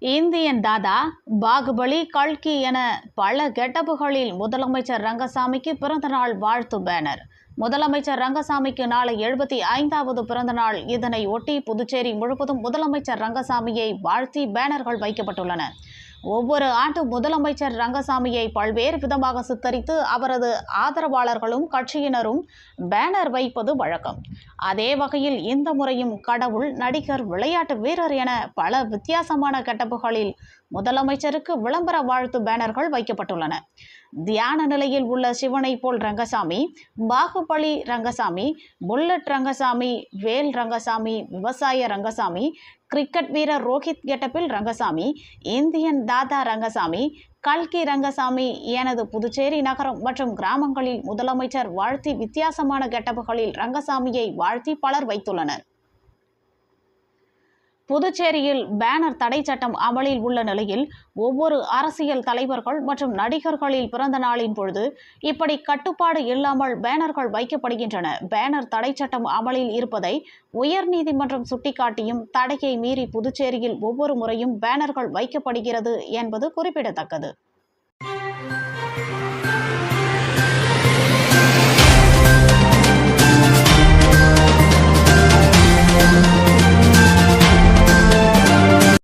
Indian தாதா பாகுபலி கல்கி என பல கெட்டப்புகளில் முதலமைச்சர் ரங்கசாமிக்கு பிறந்தநாள் வாழ்த்து பேனர். முதலமைச்சர் ரங்கசாமிக்கு நாளை எழுபத்தி ஐந்தாவது பிறந்தநாள் இதனை ஒட்டி புதுச்சேரி முழுவதும் முதலமைச்சர் ரங்கசாமியை வாழ்த்தி பேனர்கள் வைக்கப்பட்டுள்ளன. ஒவ்வொரு ஆண்டு முதலமைச்சர் ரங்கசாமியை பல்வேறு விதமாக சித்தரித்து அவரது ஆதரவாளர்களும் கட்சியினரும் பேனர் வைப்பது வழக்கம். அதே வகையில் இந்த முறையும் கடவுள் நடிகர் விளையாட்டு வீரர் என பல வித்தியாசமான கெட்டப்புகளில் முதலமைச்சருக்கு விளம்பர வாழ்த்து பேனர்கள் வைக்கப்பட்டுள்ளன. தியான நிலையில் உள்ள சிவனை போல் ரங்கசாமி பாகுபலி ரங்கசாமி புல்லட் ரங்கசாமி வேல் ரங்கசாமி விவசாய ரங்கசாமி கிரிக்கெட் வீரர் ரோஹித் கெட்டப்பில் ரங்கசாமி இந்தியன் தாதா ரங்கசாமி கல்கி ரங்கசாமி எனது புதுச்சேரி நகரம் மற்றும் கிராமங்களில் முதலமைச்சர் வாழ்த்தி வித்தியாசமான கெட்டப்புகளில் ரங்கசாமியை வாழ்த்தி பலர் வைத்துள்ளனர். புதுச்சேரியில் பேனர் தடை சட்டம் அமலில் உள்ள நிலையில் ஒவ்வொரு அரசியல் தலைவர்கள் மற்றும் நடிகர்களில் பிறந்த நாளின் பொழுது இப்படி கட்டுப்பாடு இல்லாமல் பேனர்கள் வைக்கப்படுகின்றன. பேனர் தடை சட்டம் அமலில் இருப்பதை உயர்நீதிமன்றம் சுட்டிக்காட்டியும் தடையை மீறி புதுச்சேரியில் ஒவ்வொரு முறையும் பேனர்கள் வைக்கப்படுகிறது என்பது குறிப்பிடத்தக்கது.